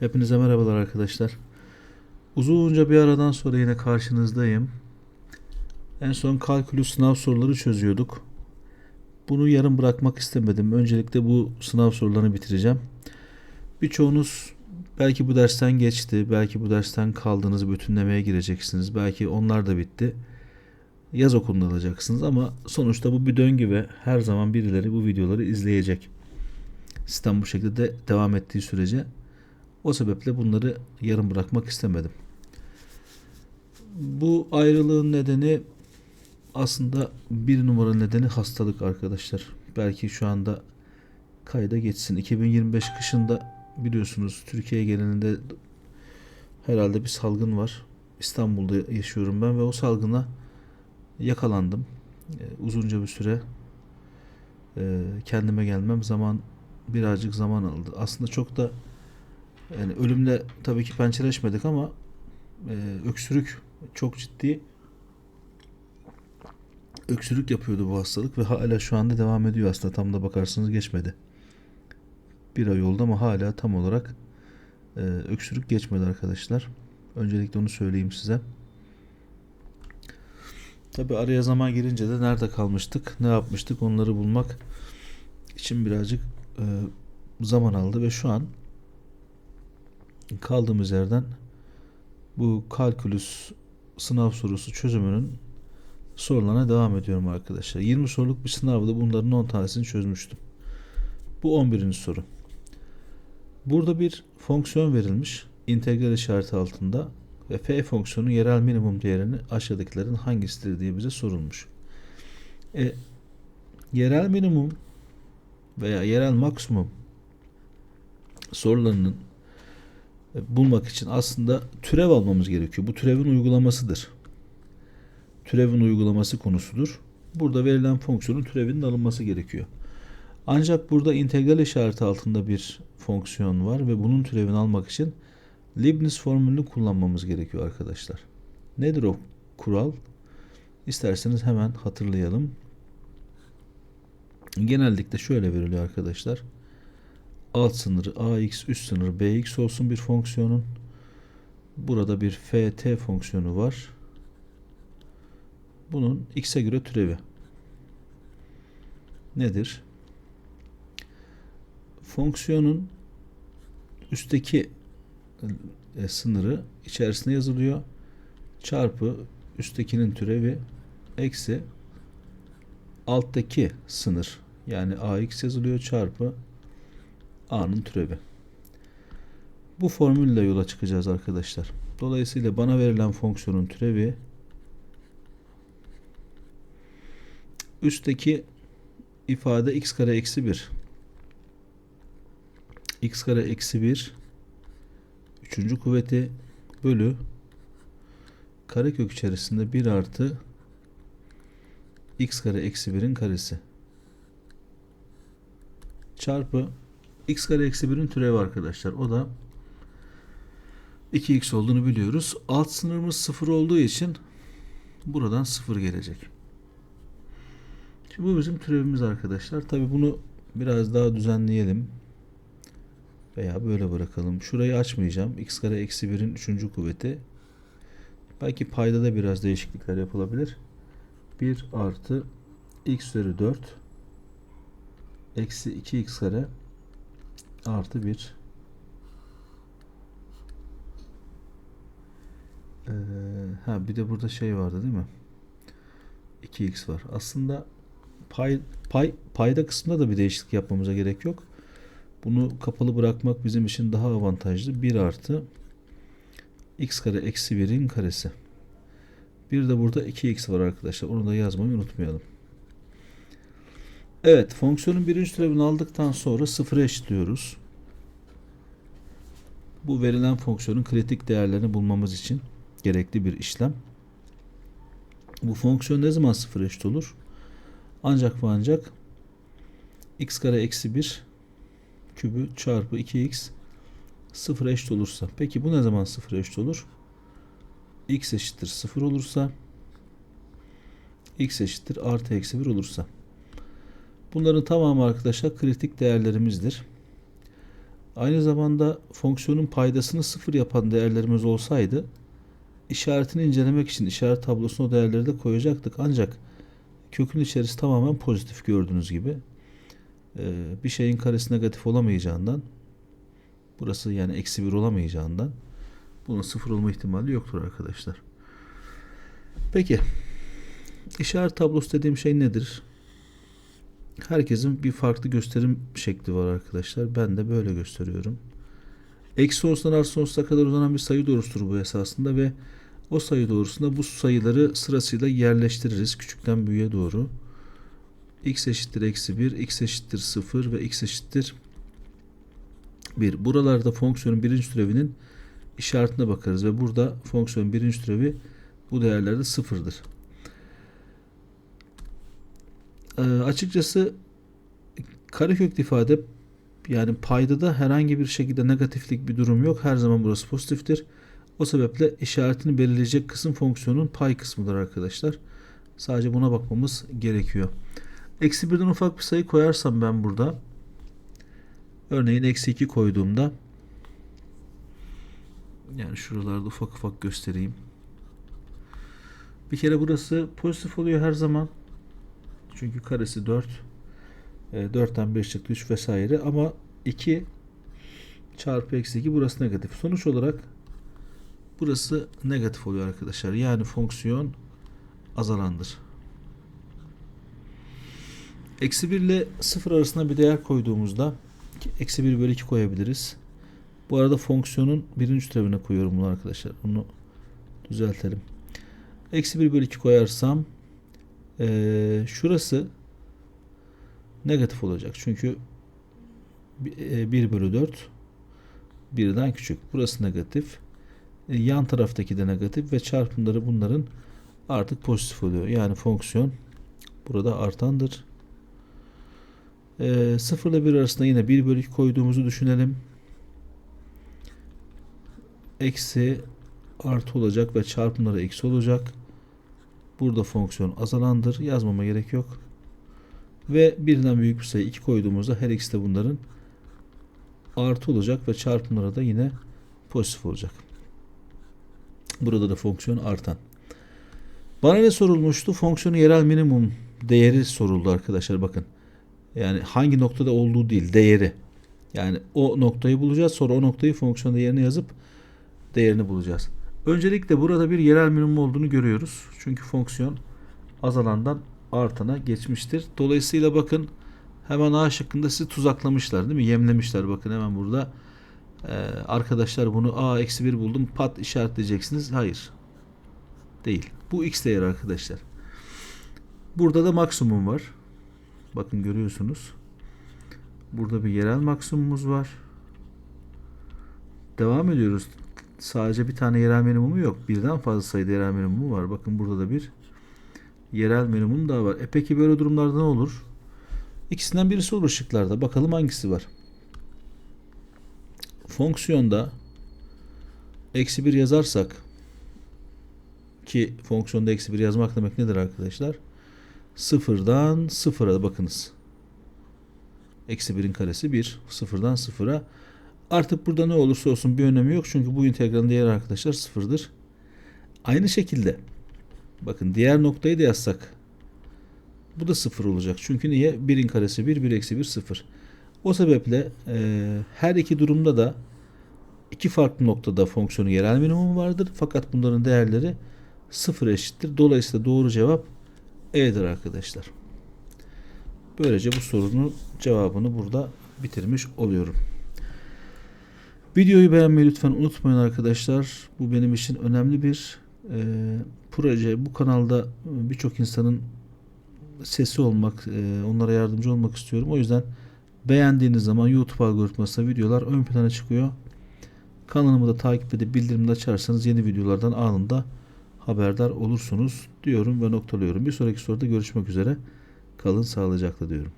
Hepinize merhabalar arkadaşlar. Uzunca bir aradan sonra yine karşınızdayım. En son kalkülüs sınav soruları çözüyorduk. Bunu yarım bırakmak istemedim. Öncelikle bu sınav sorularını bitireceğim. Birçoğunuz belki bu dersten geçti, belki bu dersten kaldınız, bütünlemeye gireceksiniz. Belki onlar da bitti. Yaz okulunda alacaksınız ama sonuçta bu bir döngü ve her zaman birileri bu videoları izleyecek. Sistem bu şekilde de devam ettiği sürece o sebeple bunları yarım bırakmak istemedim. Bu ayrılığın nedeni aslında bir numara nedeni hastalık arkadaşlar. Belki şu anda kayda geçsin. 2025 kışında biliyorsunuz Türkiye genelinde herhalde bir salgın var. İstanbul'da yaşıyorum ben ve o salgına yakalandım. Ee, uzunca bir süre e, kendime gelmem zaman birazcık zaman aldı. Aslında çok da yani ölümle tabii ki pençeleşmedik ama e, öksürük çok ciddi öksürük yapıyordu bu hastalık ve hala şu anda devam ediyor aslında tam da bakarsanız geçmedi. Bir ay oldu ama hala tam olarak e, öksürük geçmedi arkadaşlar. Öncelikle onu söyleyeyim size. Tabi araya zaman girince de nerede kalmıştık, ne yapmıştık onları bulmak için birazcık e, zaman aldı ve şu an kaldığımız yerden bu kalkülüs sınav sorusu çözümünün sorularına devam ediyorum arkadaşlar. 20 soruluk bir sınavda bunların 10 tanesini çözmüştüm. Bu 11. soru. Burada bir fonksiyon verilmiş integral işareti altında ve f fonksiyonu yerel minimum değerini aşağıdakilerin hangisidir diye bize sorulmuş. E, yerel minimum veya yerel maksimum sorularının bulmak için aslında türev almamız gerekiyor. Bu türevin uygulamasıdır. Türevin uygulaması konusudur. Burada verilen fonksiyonun türevinin alınması gerekiyor. Ancak burada integral işareti altında bir fonksiyon var ve bunun türevini almak için Leibniz formülünü kullanmamız gerekiyor arkadaşlar. Nedir o kural? İsterseniz hemen hatırlayalım. Genellikle şöyle veriliyor arkadaşlar. Alt sınırı ax, üst sınırı bx olsun bir fonksiyonun. Burada bir ft fonksiyonu var. Bunun x'e göre türevi nedir? Fonksiyonun üstteki e, sınırı içerisine yazılıyor. Çarpı üsttekinin türevi eksi alttaki sınır yani ax yazılıyor çarpı a'nın türevi. Bu formülle yola çıkacağız arkadaşlar. Dolayısıyla bana verilen fonksiyonun türevi üstteki ifade x kare eksi 1 x kare eksi 1 üçüncü kuvveti bölü karekök içerisinde 1 artı x kare eksi 1'in karesi çarpı x kare eksi 1'in türevi arkadaşlar. O da 2x olduğunu biliyoruz. Alt sınırımız 0 olduğu için buradan 0 gelecek. Şimdi bu bizim türevimiz arkadaşlar. Tabi bunu biraz daha düzenleyelim. Veya böyle bırakalım. Şurayı açmayacağım. x kare eksi 1'in 3. kuvveti. Belki payda da biraz değişiklikler yapılabilir. 1 artı x üzeri 4 eksi 2x kare artı 1 ee, ha bir de burada şey vardı değil mi? 2x var. Aslında pay, pay payda kısmında da bir değişiklik yapmamıza gerek yok. Bunu kapalı bırakmak bizim için daha avantajlı. 1 artı x kare eksi 1'in karesi. Bir de burada 2x var arkadaşlar. Onu da yazmayı unutmayalım Evet, fonksiyonun birinci türevini aldıktan sonra sıfıra eşitliyoruz. Bu verilen fonksiyonun kritik değerlerini bulmamız için gerekli bir işlem. Bu fonksiyon ne zaman sıfır eşit olur? Ancak ve ancak x kare eksi 1 kübü çarpı 2x sıfır eşit olursa. Peki bu ne zaman sıfır eşit olur? x eşittir sıfır olursa x eşittir artı eksi 1 olursa. Bunların tamamı arkadaşlar kritik değerlerimizdir. Aynı zamanda fonksiyonun paydasını sıfır yapan değerlerimiz olsaydı işaretini incelemek için işaret tablosuna o değerleri de koyacaktık. Ancak kökün içerisi tamamen pozitif gördüğünüz gibi. Ee, bir şeyin karesi negatif olamayacağından burası yani eksi bir olamayacağından bunun sıfır olma ihtimali yoktur arkadaşlar. Peki işaret tablosu dediğim şey nedir? Herkesin bir farklı gösterim şekli var arkadaşlar. Ben de böyle gösteriyorum. Eksi sonsuzdan artı sonsuza kadar uzanan bir sayı doğrusudur bu esasında ve o sayı doğrusunda bu sayıları sırasıyla yerleştiririz küçükten büyüğe doğru. x eşittir eksi 1, x eşittir 0 ve x eşittir 1. Buralarda fonksiyonun birinci türevinin işaretine bakarız ve burada fonksiyonun birinci türevi bu değerlerde sıfırdır. Ee, açıkçası kareköklü ifade yani paydada herhangi bir şekilde negatiflik bir durum yok. Her zaman burası pozitiftir. O sebeple işaretini belirleyecek kısım fonksiyonun pay kısmıdır arkadaşlar. Sadece buna bakmamız gerekiyor. Eksi birden ufak bir sayı koyarsam ben burada örneğin eksi 2 koyduğumda yani şuralarda ufak ufak göstereyim. Bir kere burası pozitif oluyor her zaman. Çünkü karesi 4. E, 4'ten 5 çıktı 3 vesaire ama 2 çarpı eksi 2 burası negatif. Sonuç olarak burası negatif oluyor arkadaşlar. Yani fonksiyon azalandır. Eksi 1 ile 0 arasında bir değer koyduğumuzda eksi 1 bölü 2 koyabiliriz. Bu arada fonksiyonun birinci türevine koyuyorum bunu arkadaşlar. Onu düzeltelim. Eksi 1 bölü 2 koyarsam ee, şurası negatif olacak. Çünkü 1 bölü 4 birden küçük. Burası negatif. E, yan taraftaki de negatif ve çarpımları bunların artık pozitif oluyor. Yani fonksiyon burada artandır. E, 0 ile 1 arasında yine 1 bölü 2 koyduğumuzu düşünelim. Eksi artı olacak ve çarpımları eksi olacak. Burada fonksiyon azalandır. Yazmama gerek yok. Ve birden büyük bir sayı 2 koyduğumuzda her ikisi de bunların artı olacak ve çarpımlara da yine pozitif olacak. Burada da fonksiyon artan. Bana ne sorulmuştu? Fonksiyonu yerel minimum değeri soruldu arkadaşlar bakın. Yani hangi noktada olduğu değil değeri. Yani o noktayı bulacağız sonra o noktayı fonksiyon değerine yazıp değerini bulacağız. Öncelikle burada bir yerel minimum olduğunu görüyoruz. Çünkü fonksiyon azalandan artana geçmiştir. Dolayısıyla bakın hemen A şıkkında sizi tuzaklamışlar değil mi? Yemlemişler bakın hemen burada. Ee, arkadaşlar bunu A eksi 1 buldum pat işaretleyeceksiniz. Hayır. Değil. Bu x değeri arkadaşlar. Burada da maksimum var. Bakın görüyorsunuz. Burada bir yerel maksimumumuz var. Devam ediyoruz sadece bir tane yerel minimumu yok. Birden fazla sayıda yerel minimumu var. Bakın burada da bir yerel minimum daha var. E peki böyle durumlarda ne olur? İkisinden birisi olur şıklarda. Bakalım hangisi var. Fonksiyonda eksi 1 yazarsak ki fonksiyonda eksi 1 yazmak demek nedir arkadaşlar? Sıfırdan sıfıra bakınız. Eksi 1'in karesi 1. Sıfırdan sıfıra Artık burada ne olursa olsun bir önemi yok. Çünkü bu integralin değeri arkadaşlar sıfırdır. Aynı şekilde bakın diğer noktayı da yazsak bu da sıfır olacak. Çünkü niye? 1'in karesi 1, 1 eksi 1 sıfır. O sebeple e, her iki durumda da iki farklı noktada fonksiyonu yerel minimum vardır. Fakat bunların değerleri sıfır eşittir. Dolayısıyla doğru cevap E'dir arkadaşlar. Böylece bu sorunun cevabını burada bitirmiş oluyorum. Videoyu beğenmeyi lütfen unutmayın arkadaşlar. Bu benim için önemli bir e, proje. Bu kanalda birçok insanın sesi olmak, e, onlara yardımcı olmak istiyorum. O yüzden beğendiğiniz zaman YouTube algoritmasında videolar ön plana çıkıyor. Kanalımı da takip edip bildirimini açarsanız yeni videolardan anında haberdar olursunuz diyorum ve noktalıyorum. Bir sonraki soruda görüşmek üzere. Kalın sağlıcakla diyorum.